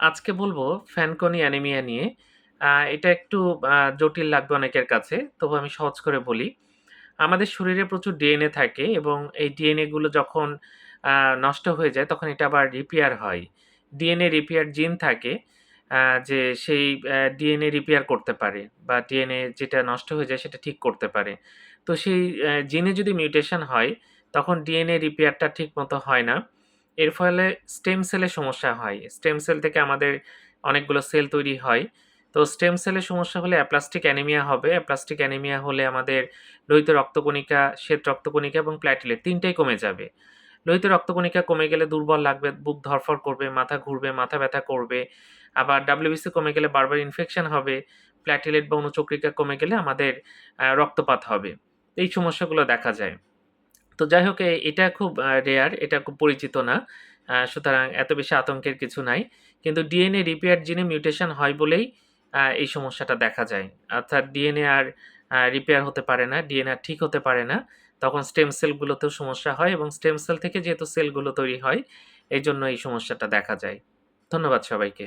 আজকে বলব ফ্যানকনি অ্যানিমিয়া নিয়ে। এটা একটু জটিল লাগবে অনেকের কাছে। তবু আমি সহজ করে বলি। আমাদের শরীরে প্রচুর ডিএনএ থাকে এবং এই ডিএনএ গুলো যখন নষ্ট হয়ে যায় তখন এটা আবার রিপেয়ার হয়। ডিএনএ রিপেয়ার জিন থাকে যে সেই ডিএনএ রিপেয়ার করতে পারে বা ডিএনএ যেটা নষ্ট হয়ে যায় সেটা ঠিক করতে পারে। তো সেই জিনে যদি মিউটেশন হয় তখন ডিএনএ রিপেয়ারটা ঠিক মতো হয় না। এর ফলে স্টেম সেলের সমস্যা হয়। স্টেম সেল থেকে আমাদের অনেকগুলো সেল তৈরি হয়। তো স্টেম সেলের সমস্যা হলে অ্যাপ্লাস্টিক অ্যানিমিয়া হবে। অ্যাপ্লাস্টিক অ্যানিমিয়া হলে আমাদের লোহিত রক্তকণিকা, শ্বেত রক্তকণিকা এবং প্ল্যাটেলেট ৩ টাই কমে যাবে। লোহিত রক্তকণিকা কমে গেলে দুর্বল লাগবে, বুক ধড়ফড় করবে, মাথা ঘুরবে, মাথা ব্যথা করবে। আবার WBC কমে গেলে বারবার ইনফেকশন হবে। প্ল্যাটিলেট বা অনুচক্রিকা কমে গেলে আমাদের রক্তপাত হবে। এই সমস্যাগুলো দেখা যায়। তো যাই হোক এটা খুব রেয়ার, এটা খুব পরিচিত না। সুতরাং এত বেশি আতঙ্কের কিছু নাই। কিন্তু ডিএনএ রিপেয়ার জিনে মিউটেশন হয় বলেই এই সমস্যাটা দেখা যায়। অর্থাৎ ডিএনএ আর রিপেয়ার হতে পারে না, ডিএনএ আর ঠিক হতে পারে না। তখন স্টেম সেলগুলোতেও সমস্যা হয় এবং স্টেম সেল থেকে যেহেতু সেলগুলো তৈরি হয়, এই জন্য এই সমস্যাটা দেখা যায়। ধন্যবাদ সবাইকে।